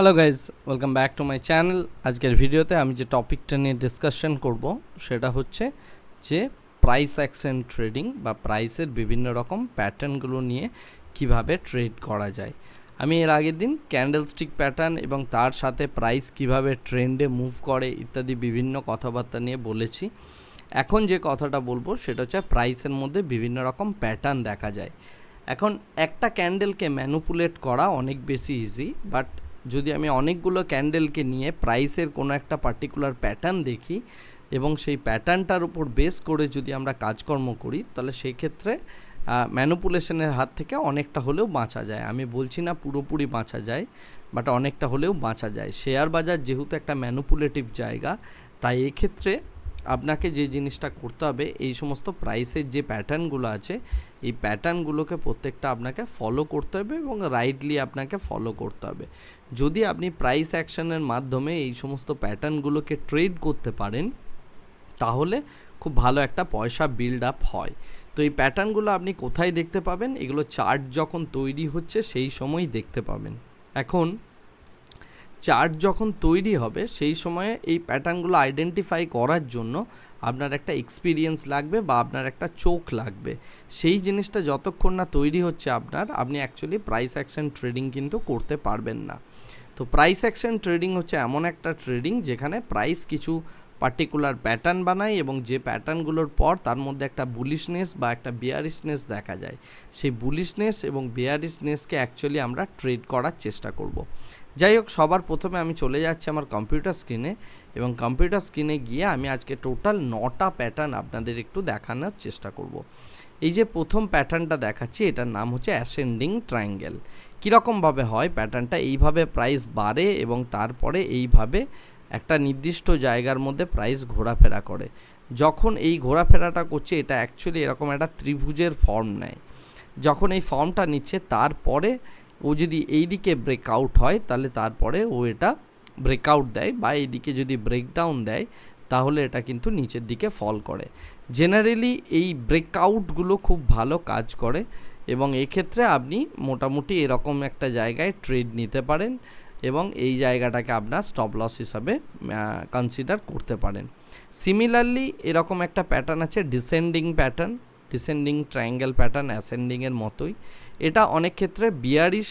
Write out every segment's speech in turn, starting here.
Hello guys welcome back to my channel আজকের ভিডিওতে আমি যে টপিকটা নিয়ে ডিসকাশন করব, সেটা হচ্ছে যে প্রাইস অ্যাকশন ট্রেডিং বা প্রাইসের বিভিন্ন রকম প্যাটার্নগুলো নিয়ে কীভাবে ট্রেড করা যায়। আমি এর আগের দিন ক্যান্ডেল স্টিক প্যাটার্ন এবং তার সাথে প্রাইস কীভাবে ট্রেন্ডে মুভ করে ইত্যাদি বিভিন্ন কথাবার্তা নিয়ে বলেছি। এখন যে কথাটা বলব, সেটা হচ্ছে প্রাইসের মধ্যে বিভিন্ন রকম প্যাটার্ন দেখা যায়। এখন একটা ক্যান্ডেলকে ম্যানুপুলেট করা অনেক বেশি ইজি বাট যদি আমি অনেকগুলো ক্যান্ডেলকে নিয়ে প্রাইসের কোনো একটা পার্টিকুলার প্যাটার্ন দেখি এবং সেই প্যাটার্নটার উপর বেস করে যদি আমরা কাজকর্ম করি, তাহলে সেই ক্ষেত্রে ম্যানুপুলেশনের হাত থেকে অনেকটা হলেও বাঁচা যায়। আমি বলছি না পুরোপুরি বাঁচা যায় বাট অনেকটা হলেও বাঁচা যায়। শেয়ার বাজার যেহেতু একটা ম্যানুপুলেটিভ জায়গা, তাই এক্ষেত্রে আপনাকে যে জিনিসটা করতে হবে, এই সমস্ত প্রাইসের যে প্যাটার্নগুলো আছে, এই প্যাটার্নগুলোকে প্রত্যেকটা আপনাকে ফলো করতে হবে এবং রাইটলি আপনাকে ফলো করতে হবে। যদি আপনি প্রাইস অ্যাকশনের মাধ্যমে এই সমস্ত প্যাটার্নগুলোকে ট্রেড করতে পারেন, তাহলে খুব ভালো একটা পয়সা বিল্ড আপ হয়। তো এই প্যাটার্নগুলো আপনি কোথায় দেখতে পাবেন? এগুলো চার্ট যখন তৈরি হচ্ছে, সেই সময় দেখতে পাবেন। এখন চার্ট যখন তৈরি হবে, সেই সময়ে এই প্যাটার্নগুলো আইডেন্টিফাই করার জন্য আপনার একটা এক্সপিরিয়েন্স লাগবে বা আপনার একটা চোখ লাগবে। সেই জিনিসটা যতক্ষণ না তৈরি হচ্ছে আপনার, আপনি অ্যাকচুয়ালি প্রাইস অ্যাকশন ট্রেডিং কিন্তু করতে পারবেন না। তো প্রাইস অ্যাকশন ট্রেডিং হচ্ছে এমন একটা ট্রেডিং যেখানে প্রাইস কিছু পার্টিকুলার প্যাটার্ন বানায় এবং যে প্যাটার্নগুলোর পর তার মধ্যে একটা বুলিশনেস বা একটা বিয়ারিশনেস দেখা যায়। সেই বুলিশনেস এবং বিয়ারিশনেসকে অ্যাকচুয়ালি আমরা ট্রেড করার চেষ্টা করব। যাই হোক, সবার প্রথমে আমি চলে যাচ্ছি আমার কম্পিউটার স্ক্রিনে এবং কম্পিউটার স্ক্রিনে গিয়ে আমি আজকে টোটাল নটা প্যাটার্ন আপনাদের একটু দেখানোর চেষ্টা করব। এই যে প্রথম প্যাটার্নটা দেখাচ্ছি, এটার নাম হচ্ছে অ্যাসেন্ডিং ট্রায়াঙ্গেল কীরকমভাবে হয় প্যাটার্নটা এইভাবে প্রাইস বাড়ে এবং তারপরে এইভাবে একটা নির্দিষ্ট জায়গার মধ্যে প্রাইস ঘোরাফেরা করে। যখন এই ঘোরাফেরাটা করছে, এটা অ্যাকচুয়ালি এরকম একটা ত্রিভুজের ফর্ম নেয়। যখন এই ফর্মটা নিচ্ছে, তারপরে ও যদি এই দিকে ব্রেকআউট হয়, তাহলে তারপরে ও এটা ব্রেকআউট দেয় বা এইদিকে যদি ব্রেকডাউন দেয়, তাহলে এটা কিন্তু নিচের দিকে ফল করে। জেনারেলি এই ব্রেকআউটগুলো খুব ভালো কাজ করে এবং এক্ষেত্রে আপনি মোটামুটি এরকম একটা জায়গায় ট্রেড নিতে পারেন এবং এই জায়গাটাকে আপনার স্টপ লস হিসাবে কনসিডার করতে পারেন। সিমিলারলি এরকম একটা প্যাটার্ন আছে descending pattern descending triangle pattern অ্যাসেন্ডিংয়ের মতোই। এটা অনেক ক্ষেত্রে বিয়ারিশ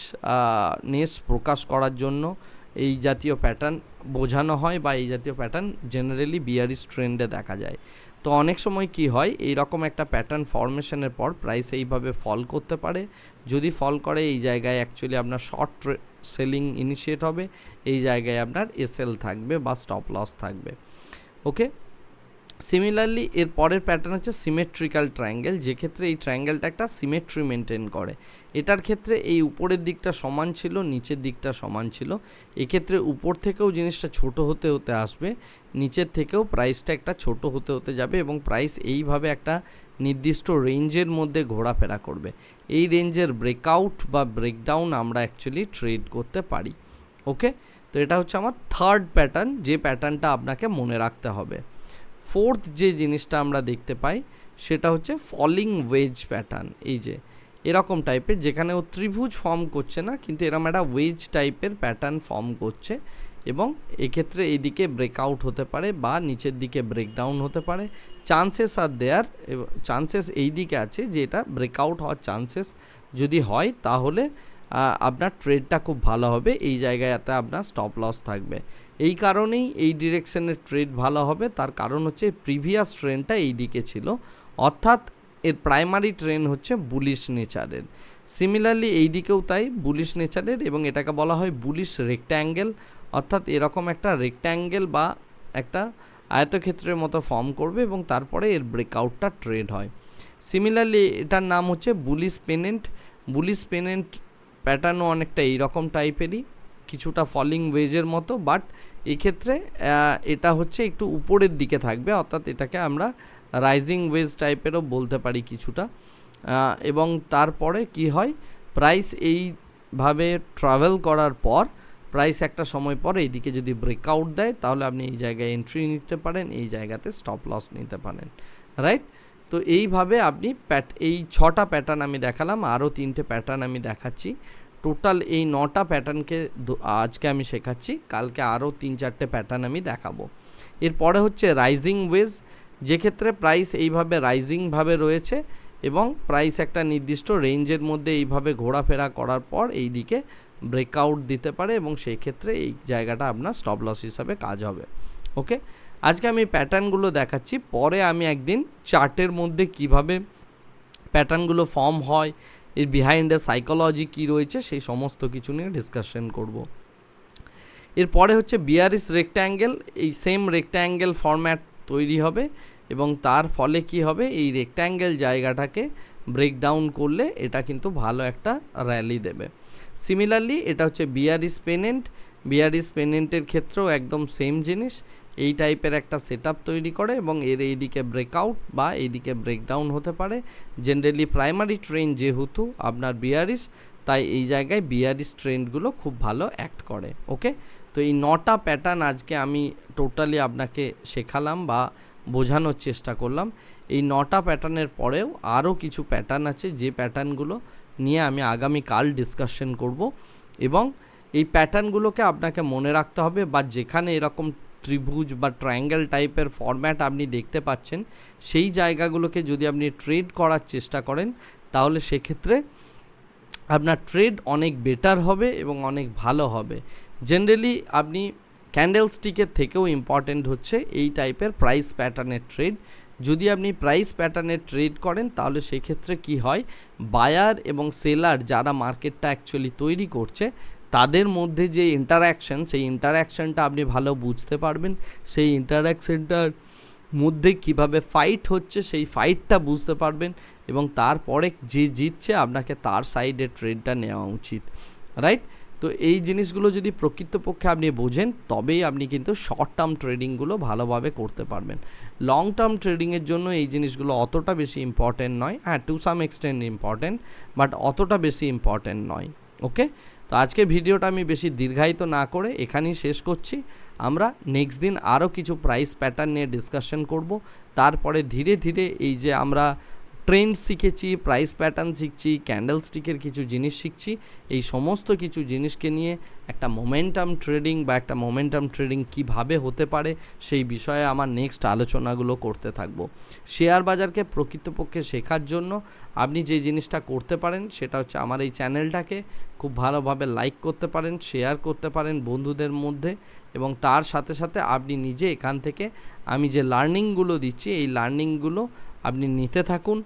নেস প্রকাশ করার জন্য এই জাতীয় প্যাটার্ন বোঝানো হয় বা এই জাতীয় প্যাটার্ন জেনারেলি বিয়ারিশ ট্রেন্ডে দেখা যায়। তো অনেক সময় কি হয় এই রকম একটা প্যাটার্ন ফরমেশনের পর প্রাইস এইভাবে ফল করতে পারে। যদি ফল করে, এই জায়গায় অ্যাকচুয়ালি আপনার শর্ট সেলিং ইনিশিয়েট হবে, এই জায়গায় আপনার এসএল থাকবে বা স্টপ লস থাকবে। ওকে সিমিলারলি এর পরের প্যাটার্ন হচ্ছে সিমেট্রিক্যাল ট্রায়াঙ্গেল যেক্ষেত্রে এই ট্রায়াঙ্গেলটা একটা সিমেট্রি মেনটেন করে। এটার ক্ষেত্রে এই উপরের দিকটা সমান ছিল, নিচের দিকটা সমান ছিল। এক্ষেত্রে উপর থেকেও জিনিসটা ছোট হতে হতে আসবে, নিচের থেকেও প্রাইসটা একটা ছোট হতে হতে যাবে এবং প্রাইস এইভাবে একটা নির্দিষ্ট রেঞ্জের মধ্যে ঘোরাফেরা করবে। এই রেঞ্জের ব্রেকআউট বা ব্রেকডাউন আমরা অ্যাকচুয়ালি ট্রেড করতে পারি। ওকে তো এটা হচ্ছে আমার থার্ড প্যাটার্ন যে প্যাটার্নটা আপনাকে মনে রাখতে হবে। ফোর্থ যে জিনিসটা আমরা দেখতে পাই, সেটা হচ্ছে ফলিং ওয়েজ প্যাটার্ন। এই যে, এরকম টাইপের, যেখানে ও ত্রিভুজ ফর্ম করছে না, কিন্তু এরকম একটা ওয়েজ টাইপের প্যাটার্ন ফর্ম করছে এবং এক্ষেত্রে এদিকে ব্রেকআউট হতে পারে বা নিচের দিকে ব্রেকডাউন হতে পারে। চান্সেস আর দেয়ার চান্সেস এই দিকে আছে যে এটা ব্রেকআউট হওয়ার চান্সেস যদি হয়, তাহলে আপনার ট্রেডটা খুব ভালো হবে। এই জায়গাতে আপনার স্টপ লস থাকবে। এই কারণেই এই ডিরেকশনের ট্রেড ভালো হবে। তার কারণ হচ্ছে প্রিভিয়াস ট্রেনটা এই দিকে ছিল। অর্থাৎ এর প্রাইমারি ট্রেন হচ্ছে বুলিশ নেচারের। সিমিলারলি এই দিকেও তাই, বুলিশ নেচারের এবং এটাকে বলা হয় বুলিশ রেক্ট্যাঙ্গেল। অর্থাৎ এরকম একটা রেক্ট্যাঙ্গেল বা একটা আয়তক্ষেত্রের মতো ফর্ম করবে এবং তারপরে এর ব্রেকআউটটা ট্রেড হয়। সিমিলারলি এটার নাম হচ্ছে বুলিশ পেনেন্ট। বুলিশ পেনেন্ট প্যাটার্নও অনেকটা এইরকম টাইপেরই। কিছুটা ফলিং ওয়েজের মতো, বাট এক্ষেত্রে এটা হচ্ছে একটু উপরের দিকে থাকবে, অর্থাৎ এটাকে আমরা রাইজিং ওয়েজ টাইপেরও বলতে পারি কিছুটা। এবং তারপরে কি হয় প্রাইস এইভাবে ট্রাভেল করার পর প্রাইস একটা সময় পর এইদিকে যদি ব্রেকআউট দেয়, তাহলে আপনি এই জায়গায় এন্ট্রি নিতে পারেন, এই জায়গাতে স্টপ লস নিতে পারেন রাইট তো এইভাবে আপনি প্যাট এই ছটা প্যাটার্ন আমি দেখালাম, আরও তিনটে প্যাটার্ন আমি দেখাচ্ছি। টোটাল এই নটা প্যাটার্নকে আজকে আমি শেখাচ্ছি। কালকে আরও তিন চারটে প্যাটার্ন আমি দেখাবো। এরপরে হচ্ছে রাইজিং ওয়েজ যেক্ষেত্রে প্রাইস এইভাবে রাইজিংভাবে রয়েছে এবং প্রাইস একটা নির্দিষ্ট রেঞ্জের মধ্যে এইভাবে ঘোরাফেরা করার পর এই দিকে ব্রেকআউট দিতে পারে এবং সেই ক্ষেত্রে এই জায়গাটা আপনার স্টপ লস হিসাবে কাজ হবে। ওকে? আজকে আমি প্যাটার্নগুলো দেখাচ্ছি। পরে আমি একদিন চার্টের মধ্যে কীভাবে প্যাটার্নগুলো ফর্ম হয় এর বিহাইন্ডে সাইকোলজি কী রয়েছে সেই সমস্ত কিছু নিয়ে ডিসকাশন করব। এরপরে হচ্ছে বিয়ারিস রেক্ট্যাঙ্গেল এই সেম রেক্ট্যাঙ্গেল ফরম্যাট তৈরি হবে এবং তার ফলে কি হবে? এই রেক্ট্যাঙ্গেল জায়গাটাকে ব্রেকডাউন করলে এটা কিন্তু ভালো একটা র্যালি দেবে। সিমিলারলি এটা হচ্ছে বিয়ারিস পেনেন্ট বিয়ারিস পেনেন্টের ক্ষেত্রেও একদম সেম জিনিস। এই টাইপের একটা সেট তৈরি করে এবং এর এইদিকে ব্রেকআউট বা এইদিকে ব্রেকডাউন হতে পারে। জেনারেলি প্রাইমারি ট্রেন যেহেতু আপনার বিয়ারিস তাই এই জায়গায় বিয়ারিস ট্রেন্ডগুলো খুব ভালো অ্যাক্ট করে ওকে তো এই নটা প্যাটার্ন আজকে আমি টোটালি আপনাকে শেখালাম বা বোঝানোর চেষ্টা করলাম। এই নটা প্যাটার্নের পরেও আরও কিছু প্যাটার্ন আছে, যে প্যাটার্নগুলো নিয়ে আমি আগামী কাল ডিসকাশন করব এবং এই প্যাটার্নগুলোকে আপনাকে মনে রাখতে হবে বা যেখানে এরকম ত্রিভুজ বা ট্রায়াঙ্গেল টাইপের ফরম্যাট আপনি দেখতে পাচ্ছেন, সেই জায়গাগুলোকে যদি আপনি ট্রেড করার চেষ্টা করেন, তাহলে সেক্ষেত্রে আপনার ট্রেড অনেক বেটার হবে এবং অনেক ভালো হবে। জেনারেলি আপনি ক্যান্ডেল স্টিকের থেকেও ইম্পর্টেন্ট হচ্ছে এই টাইপের প্রাইস প্যাটার্নের ট্রেড যদি আপনি প্রাইস প্যাটার্নের ট্রেড করেন, তাহলে সেক্ষেত্রে কি হয়? বায়ার এবং সেলার যারা মার্কেটটা অ্যাকচুয়ালি তৈরি করছে তাদের মধ্যে যে ইন্টারাকশান সেই ইন্টারাকশানটা আপনি ভালো বুঝতে পারবেন। সেই ইন্টারাকশানটার মধ্যে কীভাবে ফাইট হচ্ছে, সেই ফাইটটা বুঝতে পারবেন এবং তারপরে যে জিতছে, আপনাকে তার সাইডে ট্রেডটা নেওয়া উচিত রাইট তো এই জিনিসগুলো যদি প্রকৃতপক্ষে আপনি বোঝেন, তবেই আপনি কিন্তু শর্ট টার্ম ট্রেডিংগুলো ভালোভাবে করতে পারবেন। লং টার্ম ট্রেডিংয়ের জন্য এই জিনিসগুলো অতটা বেশি ইম্পর্টেন্ট নয় হ্যাঁ to some extent important but অতটা বেশি ইম্পর্টেন্ট নয় ওকে তো আজকে ভিডিওটা আমি বেশি দীর্ঘায়িত না করে এখানেই শেষ করছি। আমরা নেক্সট দিন আরও কিছু প্রাইস প্যাটার্ন নিয়ে ডিসকাশন করব। তারপরে ধীরে ধীরে এই যে আমরা ট্রেন্ড শিখেছি প্রাইস প্যাটার্ন শিখছি ক্যান্ডেল স্টিকের কিছু জিনিস শিখছি। এই সমস্ত কিছু জিনিসকে নিয়ে একটা মোমেন্টাম ট্রেডিং বা একটা মোমেন্টাম ট্রেডিং কীভাবে হতে পারে, সেই বিষয়ে আমার নেক্সট আলোচনাগুলো করতে থাকব। শেয়ার বাজারকে প্রকৃতপক্ষে শেখার জন্য আপনি যে জিনিসটা করতে পারেন, সেটা হচ্ছে আমার এই চ্যানেলটাকে খুব ভালোভাবে লাইক করতে পারেন শেয়ার করতে পারেন বন্ধুদের মধ্যে এবং তার সাথে সাথে আপনি নিজে এখান থেকে আমি যে লার্নিংগুলো দিচ্ছি, এই লার্নিংগুলো আপনি নিতে থাকুন।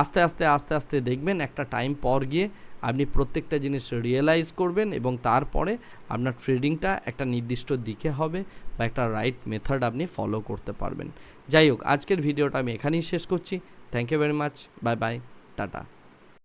আস্তে আস্তে আস্তে আস্তে দেখবেন একটা টাইম পর গিয়ে আপনি প্রত্যেকটা জিনিস রিয়েলাইজ করবেন এবং তারপরে আপনার ট্রেডিংটা একটা নির্দিষ্ট দিকে হবে বা একটা রাইট মেথড আপনি ফলো করতে পারবেন। যাই হোক, আজকের ভিডিওটা আমি এখানেই শেষ করছি। Thank you very much bye bye tata